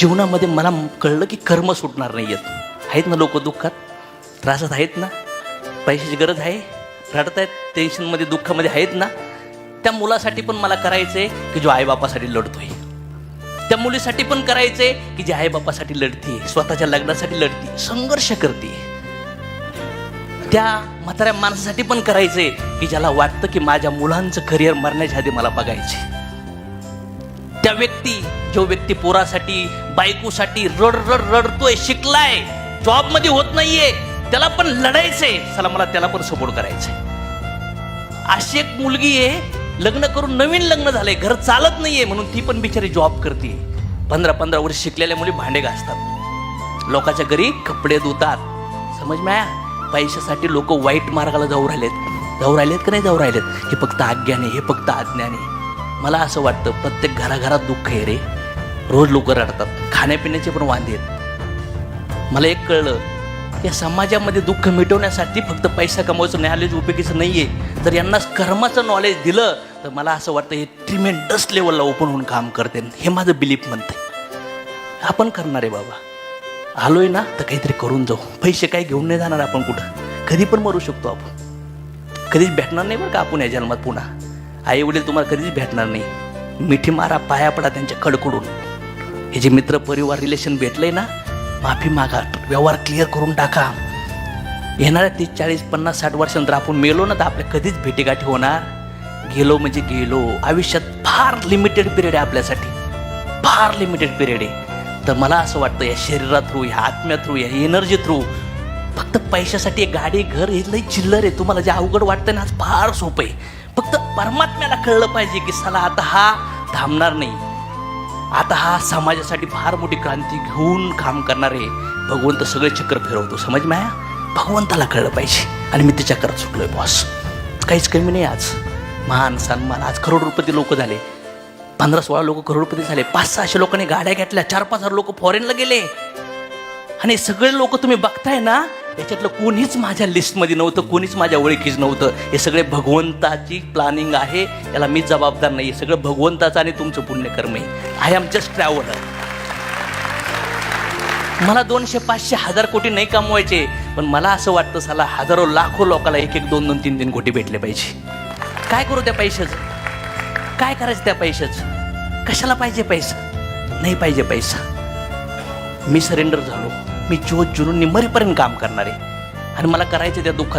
जीवनामध्ये मला कळलं की कर्म सुटणार नाही आहेत आहेत ना लोक दुःखात? त्रासात आहेत ना? पैशाची गरज आहे? रडत आहेत टेन्शनमध्ये दुःखामध्ये आहेत ना? त्या मुलासाठी पण मला करायचं आहे की जो आईबापासाठी लढतोय. त्या मुलीसाठी पण करायचंय की जी आईबापासाठी लढते स्वतःच्या लग्नासाठी लढते संघर्ष करते त्या म्हाताऱ्या माणसासाठी पण करायचंय की ज्याला वाटतं की माझ्या मुलांचं करिअर मरण्याच्या आधी मला बघायचे त्या व्यक्ती जो व्यक्ती पोरासाठी बायकोसाठी रड रड रडतोय शिकलाय जॉबमध्ये होत नाहीये त्याला पण लढायचंय. चला मला त्याला पण सपोर्ट करायचंय. अशी एक मुलगी आहे लग्न करून नवीन लग्न झालंय घर चालत नाहीये म्हणून ती पण बिचारी जॉब करते पंधरा पंधरा वर्ष शिकलेल्या मुली भांडे घासतात. लोकांच्या घरी कपडे धुतात. समज माया पैशासाठी लोक वाईट मार्गाला जाऊ राहिलेत. जाऊ राहिलेत का नाही जाऊ राहिलेत? हे फक्त आज्ञाने हे फक्त आज्ञाने. मला असं वाटतं प्रत्येक घराघरात दुःख आहे रे. रोज लोक रडतात. खाण्यापिण्याचे पण वांदे आहेत. मला एक कळलं या समाजामध्ये दुःख मिटवण्यासाठी फक्त पैसा कमवायचं नॉलेज उपयोगीचं नाही आहे जर यांना कर्माचं नॉलेज दिलं तर मला असं वाटतं हे ट्रिमेंडस लेवलला ओपन होऊन काम करते. हे माझं बिलीफ म्हणते आपण करणार आहे बाबा. आलोय ना तर काहीतरी करून जाऊ. पैसे काही घेऊन नाही जाणार आपण कुठं. कधी पण मरू शकतो आपण. कधीच भेटणार नाही बरं का आपण या जन्मात पुन्हा. आई वडील तुम्हाला कधीच भेटणार नाही. मिठी मारा पाया पडा त्यांच्या कडकडून. हे जे मित्र परिवार रिलेशन भेटलंय ना माफी मागा व्यवहार क्लिअर करून टाका. येणाऱ्या तीस चाळीस पन्नास साठ वर्षानंतर आपण मेलो ना तर आपल्या कधीच भेटीगाठी होणार. गेलो म्हणजे गेलो. आयुष्यात फार लिमिटेड पिरियड आहे आपल्यासाठी. फार लिमिटेड पिरियड आहे. तर मला असं वाटतं या शरीरा थ्रू ह्या आत्म्या थ्रू या एनर्जी थ्रू फक्त पैशासाठी गाडी घर हे लई चिल्लर आहे. तुम्हाला जे अवघड वाटतं ना आज फार सोपं आहे. फक्त परमात्म्याला कळलं पाहिजे की साला आता हा थांबणार नाही. आता हा समाजासाठी फार मोठी क्रांती घेऊन काम करणार आहे भगवंत सगळे चक्र फिरवतो. समज माया? भगवंताला कळलं पाहिजे आणि मी त्याच्या करत सुटलोय बॉस काहीच कमी नाही आज. मान सन्मान. आज करोडपती लोक झाले. पंधरा सोळा लोक करोडपती झाले. पाच सहाशे लोकांनी गाड्या घेतल्या. चार पाच हजार लोक फॉरेनला गेले. आणि सगळे लोक तुम्ही बघताय ना याच्यातलं कोणीच माझ्या लिस्टमध्ये नव्हतं कोणीच माझ्या ओळखीच नव्हतं. हे सगळे भगवंताची प्लॅनिंग आहे याला मी जबाबदार नाही सगळं भगवंताचं आणि तुमचं पुण्यकर्म आहे. आय एम जस्ट ट्रॅव्हलर मला दोनशे पाचशे हजार कोटी नाही कमवायचे पण मला असं वाटतं साला हजारो लाखो लोकांना एक एक दोन दोन तीन तीन कोटी भेटले पाहिजे. काय करू त्या पैशाचं? काय करायचं त्या पैशाचं? कशाला पाहिजे पैसा? नाही पाहिजे पैसा. मी सरेंडर झालो. मी जोत जुनून मरेपर्यंत काम करणार. आहे आणि मला करायचं त्या दुःखात